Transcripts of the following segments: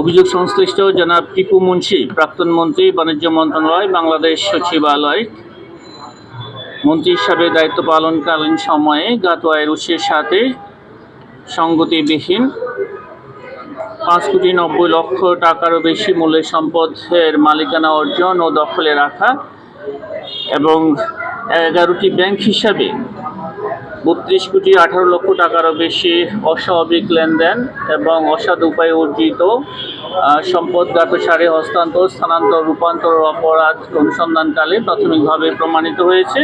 অভিযোগ সংশ্লিষ্ট জনাব টিপু মুন্সি, প্রাক্তন মন্ত্রী, বাণিজ্য মন্ত্রণালয়, বাংলাদেশ সচিবালয়। মন্ত্রী হিসাবে দায়িত্ব পালনকালীন সময়ে গাতোয়ায়ের উৎসের সাথে সঙ্গতিবিহীন পাঁচ কোটি নব্বই লক্ষ টাকারও বেশি মূল্যের সম্পদের মালিকানা অর্জন ও দখলে রাখা এবং এগারোটি ব্যাংক হিসাবে বত্রিশ কোটি আঠারো লক্ষ টাকারও বেশি অস্বাভাবিক লেনদেন এবং অসাধ উপায়ে অর্জিত আহ, সম্পদ গাতসারে হস্তান্তর স্থানান্তর রূপান্তর অপরাধ অনুসন্ধানকালে প্রাথমিকভাবে প্রমাণিত হয়েছে।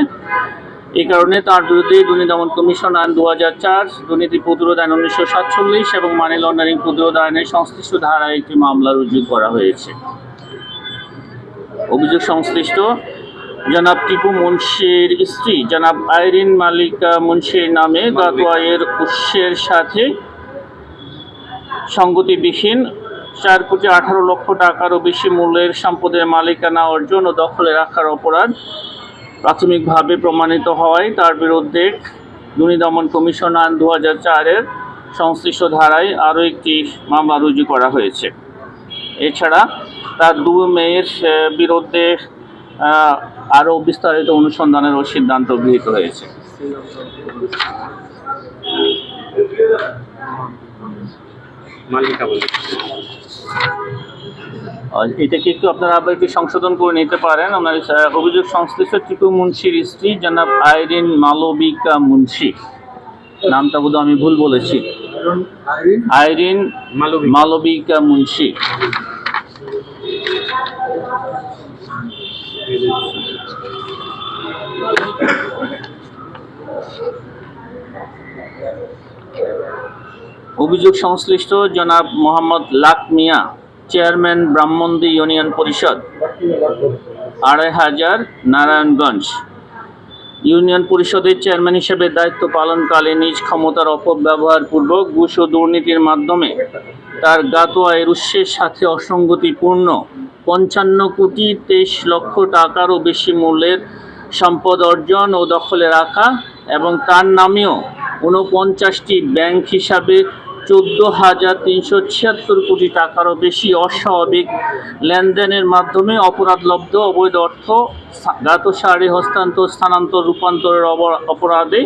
এই কারণে তার বিরুদ্ধে দুর্নীতি দমন কমিশন আইন দু হাজার চার দুর্নীতি প্রতিরোধ আইন উনিশশো সাতচল্লিশ এবং মানি লন্ডারিং প্রতিরোধ আইনের সংশ্লিষ্ট ধারায় একটি মামলা রুজু করা হয়েছে। অভিযোগ সংশ্লিষ্ট। জনাব টিপু মুন্সির স্ত্রী জনাব আইরিন মালিকা মুন্সির নামে গাতোয়ায়ের উৎসের সাথে সঙ্গতিবিহীন চার কোটি আঠারো লক্ষ টাকারও বেশি মূল্যের সম্পদের মালিকানা অর্জন ও দখলে রাখার অপরাধ প্রাথমিকভাবে প্রমাণিত হওয়ায় তার বিরুদ্ধে দুর্নীতি দমন কমিশন আইন দু হাজার চারের সংশ্লিষ্ট ধারায় আরও একটি মামলা রুজু করা হয়েছে। এছাড়া তার দু মেয়ের বিরুদ্ধে আরও বিস্তারিত অনুসন্ধানেরও সিদ্ধান্ত গৃহীত হয়েছে। মালিকা বলে আর এটাকে একটু আপনারা আবার একটু সংশোধন করে নিতে পারেন? আপনার অভিযোগ সংশ্লিষ্ট টিপু মুন্সির স্ত্রী জনাব আইরিন মালবিকা মুন্সি। নামটা বোধহয় আমি ভুল বলেছি। আইরিন মালবিকা মুন্সি। অভিযোগ সংশ্লিষ্ট জনাব মোহাম্মদ লাক মিয়া, চেয়ারম্যান ব্রাহ্মণদী ইউনিয়ন পরিষদ, আড়াই হাজার নারায়ণগঞ্জ। ইউনিয়ন পরিষদের চেয়ারম্যান হিসেবে দায়িত্ব পালনকালে নিজ ক্ষমতার অপব্যবহার পূর্বক ঘুষ ও দুর্নীতির মাধ্যমে তার গাতোয়ায়ের উৎসের সাথে অসঙ্গতিপূর্ণ পঞ্চান্ন কোটি তেইশ লক্ষ টাকারও বেশি মূল্যের সম্পদ অর্জন ও দখলে রাখা এবং তার নামেও ঊনপঞ্চাশটি ব্যাংক হিসাবে চোদ্দ হাজার তিনশো ছিয়াত্তর কোটি টাকারও বেশি অস্বাভাবিক লেনদেনের মাধ্যমে অপরাধলব্ধ অবৈধ অর্থ গাতসারে হস্তান্তর, স্থানান্তর, রূপান্তরের অপরাধে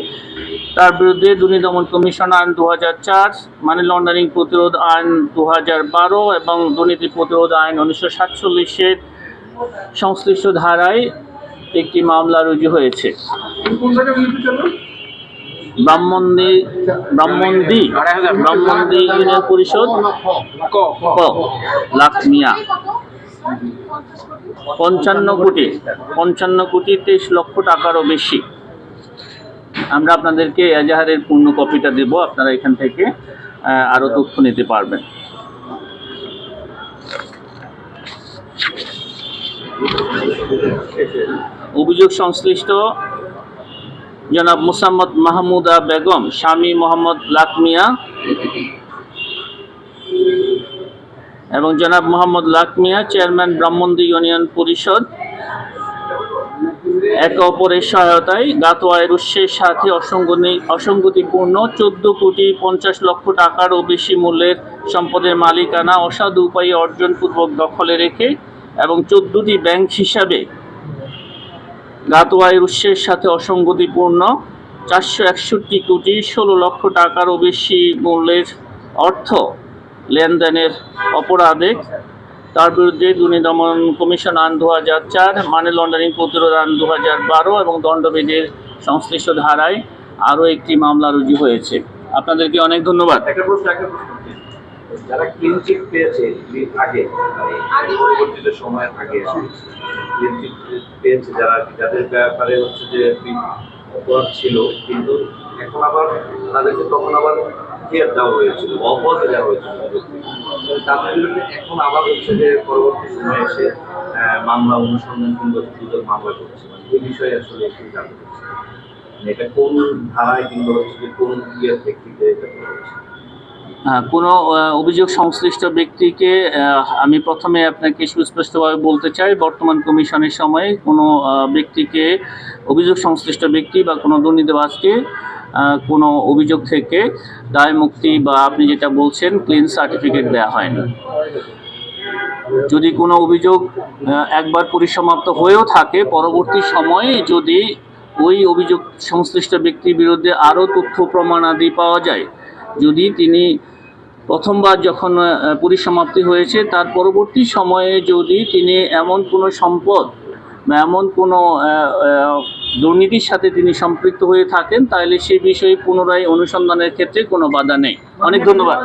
তার বিরুদ্ধে দুর্নীতি দমন কমিশন আইন দু হাজার চার, মানি লন্ডারিং প্রতিরোধ আইন দু হাজার বারো এবং দুর্নীতি প্রতিরোধ আইন উনিশশো সাতচল্লিশের সংশ্লিষ্ট ধারায় একটি মামলা রুজু হয়েছে। ব্রাহ্মণদী ব্রাহ্মণদী ব্রাহ্মণদী ইউনিয়ন পরিষদ ক মিয়া পঞ্চান্ন কোটি পঞ্চান্ন কোটি তেইশ লক্ষ টাকারও বেশি। আমরা আপনাদেরকে এজাহারের পূর্ণ কপিটা দেব আপনারা এখান থেকে আহ, আরও তথ্য নিতে পারবেন। অভিযোগ সংশ্লিষ্ট জনাব মুসাম্মদ মাহমুদা বেগম, স্বামী মোহাম্মদ লাকমিয়া এবং জনাব মোহাম্মদ লাকমিয়া, চেয়ারম্যান ব্রাহ্মণদী ইউনিয়ন পরিষদ। একে অপরের সহায়তায় গাতোয়ায়ের উৎসের সাথে অসঙ্গতি অসঙ্গতিপূর্ণ চোদ্দ কোটি পঞ্চাশ লক্ষ টাকারও বেশি মূল্যের সম্পদের মালিকানা অসাধু উপায়ে অর্জনপূর্বক দখলে রেখে এবং চোদ্দটি ব্যাংক হিসাবে গাতোয়ায়ের উৎসের সাথে অসঙ্গতিপূর্ণ। চারশো একষট্টি কোটি ষোলো লক্ষ টাকারও বেশি মূল্যের অর্থ লেনদেনের অপরাধে। তার বিরুদ্ধে দুর্নীতি দমন কমিশন আইন দু হাজার চার, মানি লন্ডারিং প্রতিরোধ আইন দু হাজার বারো এবং দণ্ডবিধির সংশ্লিষ্ট ধারায় আরও একটি মামলা রুজু হয়েছে। আপনাদেরকে অনেক ধন্যবাদ একটা প্রশ্ন একটা প্রশ্ন যারা ক্লিন চিট পেয়েছে এই আগে মানে পরিবর্তিত সময়ের আগে ক্লিন চিট পেয়েছে যারা যাদের ব্যাপারে হচ্ছে যে অপরাধ ছিল কিন্তু এখন আবার তাদেরকে তখন আবার ক্লিয়ার দেওয়া হয়েছিল অব্যাহতি দেওয়া হয়েছিল। তাদের বিরুদ্ধে এখন আবার হচ্ছে যে পরবর্তী সময়ে এসে মামলা অনুসন্ধান কিংবা দুদক মামলা করছে। মানে এই বিষয়ে আসলে একটু জানতে চাচ্ছি। মানে এটা কোন ধারায় কিংবা হচ্ছে যে কোন ইয়ের প্রেক্ষিতে এটা করা আহ, কোনো অভিযোগ সংশ্লিষ্ট ব্যক্তিকে আমি প্রথমে আপনাকে সুস্পষ্টভাবে বলতে চাই, বর্তমান কমিশনের সময়ে কোনো ব্যক্তিকে, অভিযোগ সংশ্লিষ্ট ব্যক্তি বা কোনো দুর্নীতিবাজকে কোনো অভিযোগ থেকে দায়, মুক্তি বা আপনি যেটা বলছেন ক্লিন সার্টিফিকেট দেওয়া হয় না যদি কোনো অভিযোগ একবার পরিসমাপ্ত হয়েও থাকে, পরবর্তী সময়ে যদি ওই অভিযোগ সংশ্লিষ্ট ব্যক্তির বিরুদ্ধে আরও তথ্য, প্রমাণাদি পাওয়া যায়, যদি তিনি প্রথমবার যখন পরিসমাপ্তি হয়েছে, তার পরবর্তী সময়ে যদি তিনি এমন কোনো সম্পদ বা এমন কোনো দুর্নীতির সাথে তিনি সম্পৃক্ত হয়ে থাকেন, তাহলে সে বিষয়ে পুনরায় অনুসন্ধানের ক্ষেত্রে কোনো বাধা নেই। অনেক ধন্যবাদ।